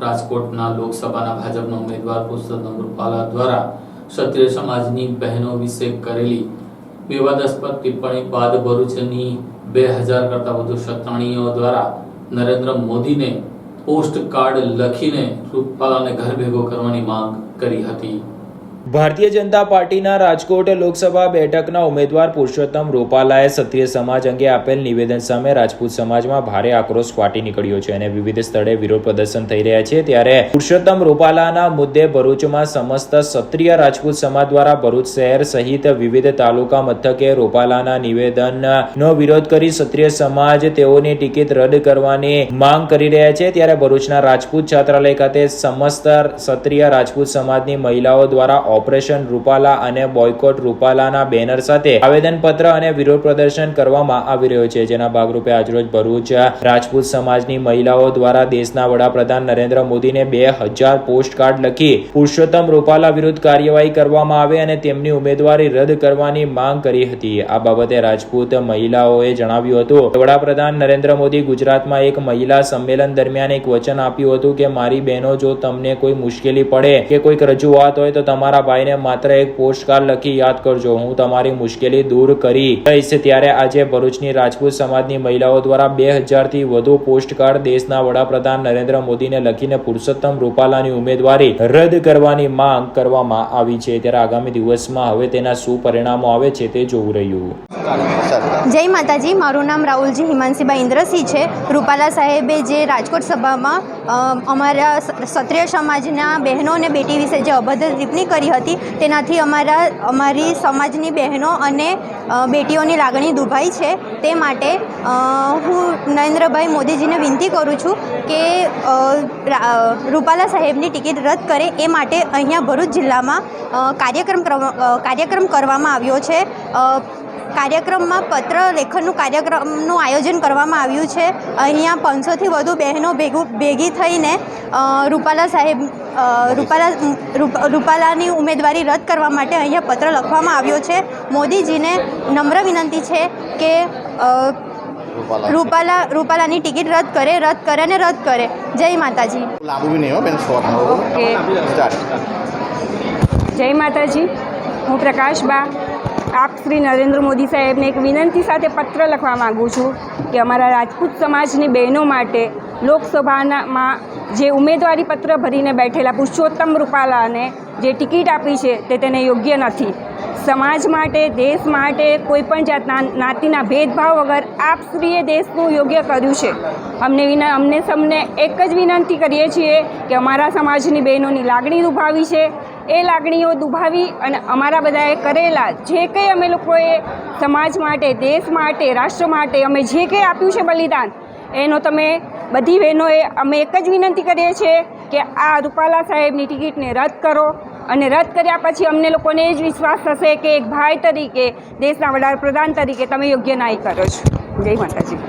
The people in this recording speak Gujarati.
રાજકોટના લોકસભાના ભાજપના ઉમેદવાર પુરુષોત્તમ રૂપાલા દ્વારા ક્ષત્રિય સમાજની બહેનો વિશે કરેલી વિવાદાસ્પદ ટિપ્પણી બાદ ભરૂચની બે હજાર કરતા વધુ ક્ષત્રાણીઓ દ્વારા નરેન્દ્ર મોદીને પોસ્ટ કાર્ડ લખીને રૂપાલાને ઘર ભેગો કરવાની માંગ કરી હતી. ભારતીય જનતા પાર્ટીના રાજકોટ લોકસભા બેઠકના ઉમેદવાર પુરુષોત્તમ રૂપાલાએ ક્ષત્રિય સમાજ અંગે આપેલ નિવેદન સામે રાજપૂત સમાજમાં ભારે આક્રોશ ફાટી નીકળ્યો છે અને વિવિધ સ્થળે વિરોધ પ્રદર્શન થઈ રહ્યા છે. ત્યારે પુરુષોત્તમ રૂપાલાના મુદ્દે ભરૂચમાં સમસ્ત ક્ષત્રિય રાજપૂત સમાજ દ્વારા ભરૂચ શહેર સહિત વિવિધ તાલુકા મથકે રૂપાલાના નિવેદનનો વિરોધ કરી ક્ષત્રિય સમાજ તેઓની ટિકિટ રદ કરવાની માંગ કરી રહ્યા છે. ત્યારે ભરૂચના રાજપૂત છાત્રાલય ખાતે સમસ્ત ક્ષત્રિય રાજપૂત સમાજની મહિલાઓ દ્વારા ઓપરેશન રૂપાલા અને બોયકોટ રૂપાલાના બેનર સાથે આવેદનપત્ર અને વિરોધ પ્રદર્શન કરવામાં આવી રહ્યો છે. જેના ભાગરૂપે આજરોજ ભરૂચ રાજપૂત સમાજની મહિલાઓ દ્વારા દેશના વડાપ્રધાન નરેન્દ્ર મોદીને બે હજાર પોસ્ટ કાર્ડ લખી પુરુષોત્તમ રૂપાલા વિરુદ્ધ કાર્યવાહી કરવામાં આવે અને તેમની ઉમેદવારી રદ કરવાની માંગ કરી હતી. આ બાબતે રાજપૂત મહિલાઓએ જણાવ્યું હતું વડાપ્રધાન નરેન્દ્ર મોદી ગુજરાતમાં એક મહિલા સંમેલન દરમિયાન એક વચન આપ્યું હતું કે, મારી બહેનો, જો તમને કોઈ મુશ્કેલી પડે કે કોઈક રજૂઆત હોય તો તમારા ભાઈને માત્ર એક પોસ્ટ કાર્ડ લખી યાદ કરજો. હું તમારી મુશ્કેલી દૂર કરી રહીશ ત્યારે આજે ભરૂચની રાજપૂત સમાજની મહિલાઓ દ્વારા બે હજારથી વધુ પોસ્ટ કાર્ડ દેશના વડાપ્રધાન નરેન્દ્ર મોદીને લખીને પુરુષોત્તમ રૂપાલાની ઉમેદવારી રદ કરવાની માંગ કરવામાં આવી છે. ત્યારે આગામી દિવસમાં હવે તેના શું પરિણામો આવે છે તે જોવું રહ્યું. જય માતાજી, મારું નામ રાહુલજી હિમાંશીભાઈ ઇન્દ્રસિંહ છે. રૂપાલા સાહેબે જે રાજકોટ સભામાં અમારા ક્ષત્રિય સમાજના બહેનો અને બેટી વિશે જે અભદ્ર ટિપ્પણી કરી હતી, તેનાથી અમારા, અમારી સમાજની બહેનો અને બેટીઓની લાગણી દુભાઈ છે. તે માટે હું નરેન્દ્રભાઈ મોદીજીને વિનંતી કરું છું કે રૂપાલા સાહેબની ટિકિટ રદ કરે. એ માટે અહીંયા ભરૂચ જિલ્લામાં કાર્યક્રમ કાર્યક્રમ કરવામાં આવ્યો છે. કાર્યક્રમમાં પત્ર લેખનનું કાર્યક્રમનું આયોજન કરવામાં આવ્યું છે. અહીંયા પાંચસોથી વધુ બહેનો ભેગું ભેગી થઈને રૂપાલા સાહેબ રૂપાલા રૂપ- રૂપાલાની ઉમેદવારી રદ કરવા માટે અહીંયા પત્ર લખવામાં આવ્યો છે. મોદીજીને નમ્ર વિનંતી છે કે રૂપાલા. રૂપાલાની ટિકિટ રદ કરે રદ કરે ને રદ કરે. જય માતાજી. લાંબુ બી નહીં હો બેન શોર્ટ ઓકે. જય માતાજી. હું પ્રકાશબા આપ શ્રી નરેન્દ્ર મોદી સાહેબને એક વિનંતી સાથે પત્ર લખવા માગું છું કે અમારા રાજપૂત સમાજની બહેનો માટે લોકસભાનામાં જે ઉમેદવારી પત્ર ભરીને બેઠેલા પુરુષોત્તમ રૂપાલાને જે ટિકિટ આપી છે તે તેને યોગ્ય નથી. સમાજ માટે, દેશ માટે કોઈપણ જાતના નાતીના ભેદભાવ વગર આપ શ્રીએ દેશનું યોગ્ય કર્યું છે. અમને વિના, અમને સમને એક જ વિનંતી કરીએ છીએ કે અમારા સમાજની બહેનોની લાગણી દુભાવી છે એ લાગણીઓ દુભાવી અને અમારા બધાએ કરેલા જે કંઈ અમે લોકોએ સમાજ માટે, દેશ માટે, રાષ્ટ્ર માટે અમે જે કંઈ આપ્યું છે બલિદાન, એનો તમે બધી બહેનોએ અમે એક જ વિનંતી કરીએ છીએ કે આ રૂપાલા સાહેબની ટિકિટને રદ કરો અને રદ કર્યા પછી અમને લોકોને એ જ વિશ્વાસ થશે કે એક ભાઈ તરીકે, દેશના વડાપ્રધાન તરીકે તમે યોગ્ય ન્યાય કરો છો. જય માતાજી.